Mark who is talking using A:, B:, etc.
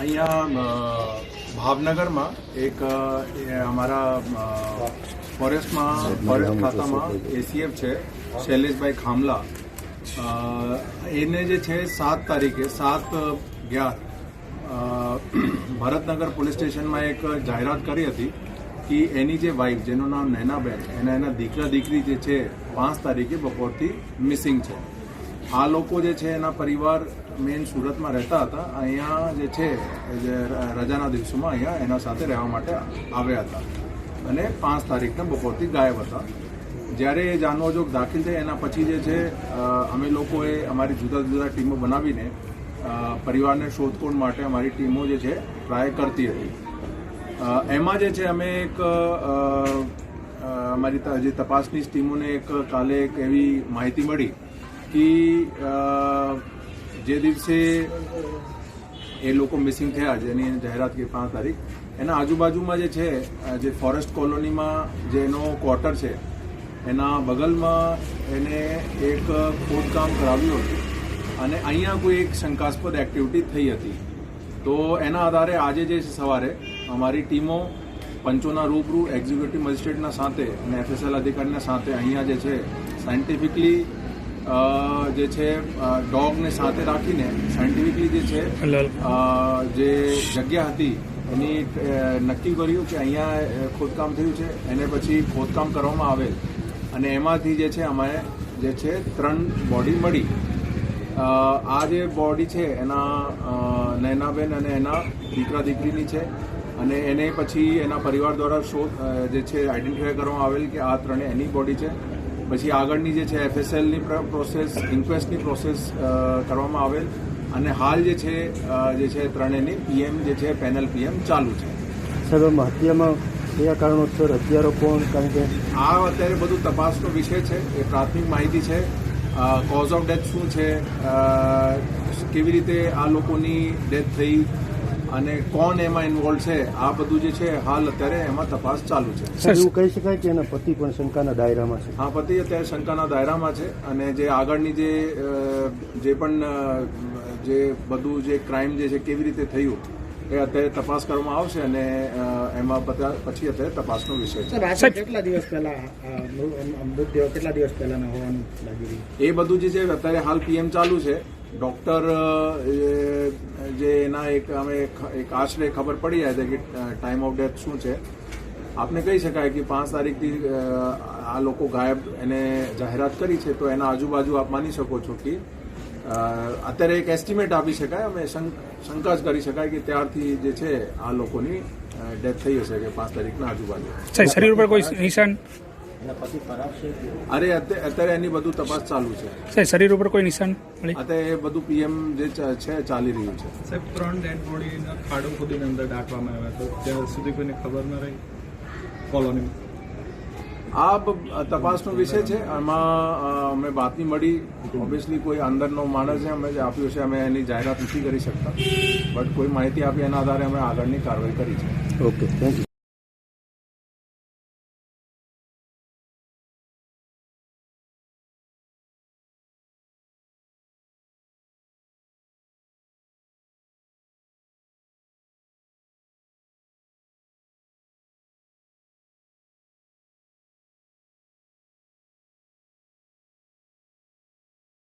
A: અહીંયા ભાવનગરમાં એક અમારા ફોરેસ્ટમાં, ફોરેસ્ટ ખાતામાં એસીએફ છે, શૈલેષભાઈ ખામલા. એને જે છે, સાત તારીખે, સાત અગિયાર ભરતનગર પોલીસ સ્ટેશનમાં એક જાહેરાત કરી હતી કે એની જે વાઇફ જેનું નામ નૈનાબેન, એના એના દીકરા દીકરી જે છે, પાંચ તારીખે બપોરથી મિસિંગ છે. આ લોકો જે છે એના પરિવાર મેન સુરતમાં રહેતા હતા. અહીંયા જે છે, જે રજાના દિવસોમાં અહીંયા એના સાથે રહેવા માટે આવ્યા હતા. અને પાંચ તારીખના બપોરથી ગાયબ હતા. જ્યારે એ જાનવરજોગ દાખલ થઈ એના પછી જે છે અમે લોકોએ અમારી જુદા જુદા ટીમો બનાવીને પરિવારને શોધખોળ માટે અમારી ટીમો જે છે, ટ્રાય કરતી હતી. એમાં જે છે, અમે એક અમારી જે તપાસની ટીમોને એક કાલે એક એવી માહિતી મળી કે જે દિવસે એ લોકો મિસિંગ થયા જેની જાહેરાત કરી પાંચ તારીખ. એના આજુબાજુમાં જે છે જે ફોરેસ્ટ કોલોનીમાં જે એનો ક્વાર્ટર છે, એના બગલમાં એને એક ખોદકામ કરાવ્યું હતું. અને અહીંયા કોઈ એક શંકાસ્પદ એક્ટિવિટી થઈ હતી. તો એના આધારે આજે જે સવારે, અમારી ટીમો પંચોના રૂબરૂ એક્ઝિક્યુટિવ મજિસ્ટ્રેટના સાથે અને એફએસએલ અધિકારીના સાથે અહીંયા જે છે સાયન્ટિફિકલી જે છે ડોગને સાથે રાખીને સાયન્ટિફિકલી જે છે જે જગ્યા હતી એની નક્કી કર્યું કે અહીંયા ખોદકામ થયું છે એને પછી ખોદકામ કરવામાં આવેલ. અને એમાંથી જે છે અમે જે છે ત્રણ બોડી મળી. આ જે બોડી છે એના નયનાબેન અને એના દીકરા દીકરીની છે. અને એને પછી એના પરિવાર દ્વારા શોધ જે છે આઈડેન્ટિફાય કરવામાં આવેલ કે આ ત્રણે એની બોડી છે. પછી આગળની જે છે એફએસએલની પ્રોસેસ ઇન્ક્વેસ્ટની પ્રોસેસ કરવામાં આવેલ. અને હાલ જે છે જે છે ત્રણેયની પીએમ જે છે પેનલ પીએમ ચાલુ છે.
B: સાહેબ હત્યામાં કયા કારણોસર હત્યારો કોણ કારણ કે
A: આ અત્યારે બધું તપાસનો વિષય છે એ પ્રાથમિક માહિતી છે. કોઝ ઓફ ડેથ શું છે? કેવી રીતે આ લોકોની ડેથ થઈ? અને કોણ એમાં ઇન્વોલ્વ છે આ બધું જે છે હાલ અત્યારે એમાં તપાસ ચાલુ છે.
B: એવું કહી શકાય કે એના પતિ પણ શંકાના દાયરામાં છે?
A: હા પતિ અત્યારે શંકાના દાયરામાં છે અને જે આગળની જે જે પણ જે બધું જે ક્રાઇમ જે છે કેવી રીતે થયું એ અત્યારે તપાસ કરવામાં આવશે અને એમાં બધા પછી અત્યારે તપાસનો વિષય છે.
C: કેટલા દિવસ પહેલા આ કેટલા દિવસ પહેલાના હોવાનું લાગી
A: એ બધું જે છે અત્યારે હાલ પીએમ ચાલુ છે. ડોક્ટર જે એના એક, અમે એક આશરે ખબર પડી જાય છે કે ટાઈમ ઓફ ડેથ શું છે. આપને કહી શકાય કે પાંચ તારીખથી આ લોકો ગાયબ એને જાહેરાત કરી છે, તો એના આજુબાજુ આપ માની શકો છો કે અત્યારે એક એસ્ટિમેટ આપી શકાય, અમે શંક- જ કરી શકાય કે ત્યારથી જે છે, આ લોકોની ડેથ થઈ હશે કે પાંચ તારીખના આજુબાજુ.
D: શરીર ઉપર કોઈ નિશાન
A: અરે અત્યારે એની બધું તપાસ ચાલુ છે.
D: સાહેબ શરીર ઉપર કોઈ નિશાન
A: અત્યારે એ બધું પીએમ જે છે ચાલી રહ્યું છે.
E: સાહેબ ત્રણ ડેડ બોડીના ખાડો ખોદીને અંદર દાટવામાં આવ્યા તો ત્યાં સુધી કોઈને ખબર ન રહી? કોલોની.
A: આ તપાસનો વિષય છે. આમાં અમે બાતમી મળી. ઓબ્વિયસલી કોઈ અંદરનો માણસ છે અમે જે આપ્યું છે. અમે એની જાહેરાત નથી કરી શકતા. બટ કોઈ માહિતી આપી એના આધારે અમે આગળની કાર્યવાહી કરી છે.
B: Okay thank you